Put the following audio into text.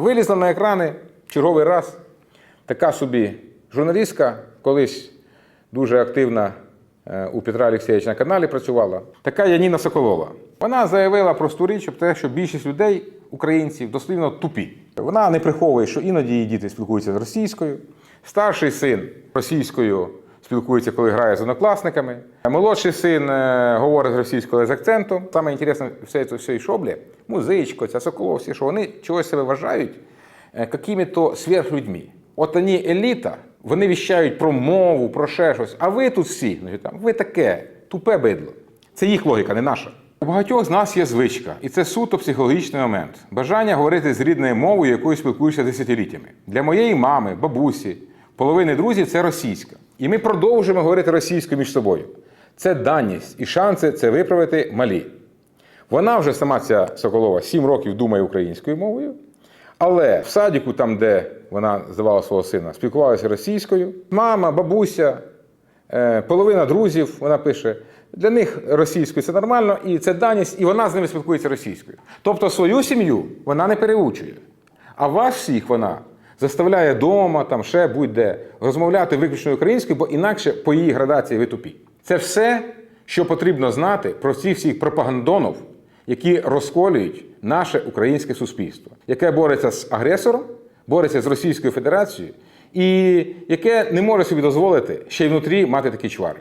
Вилізла на екрани черговий раз. Така собі журналістка, колись дуже активна е, у Петра Олексійовича на каналі працювала. Така Яніна Соколова. Вона заявила просту річ про те, що більшість людей, українців, дослівно тупі. Вона не приховує, що іноді її діти спілкуються з російською. Старший син російською спілкується, коли грає з однокласниками. Молодший син е, говорить з російською з акцентом. Саме інтересне все це все і шоблі, музичко, ця Соколов, що вони чогось себе вважають е, какими-то сверхлюдьми. От вони еліта, вони віщають про мову, про ще щось. А ви тут всі, там, ви таке, тупе бидло. Це їх логіка, не наша. У багатьох з нас є звичка, і це суто психологічний момент. Бажання говорити з рідною мовою, якою спілкуюся десятиліттями. Для моєї мами, бабусі, половини друзів це російська. І ми продовжуємо говорити російською між собою. Це даність і шанси це виправити малі. Вона вже сама ця Соколова 7 років думає українською мовою, але в садіку, там, де вона здавала свого сина, спілкувалася російською. Мама, бабуся, е, половина друзів, вона пише, для них російською це нормально, і це даність, і вона з ними спілкується російською. Тобто свою сім'ю вона не переучує. А вас всіх вона заставляє вдома, там ще будь-де розмовляти виключно українською, бо інакше по її градації ви тупі. Це все, що потрібно знати про цих всіх пропагандонів, які розколюють наше українське суспільство, яке бореться з агресором, бореться з Російською Федерацією, і яке не може собі дозволити ще й внутрі мати такі чвари.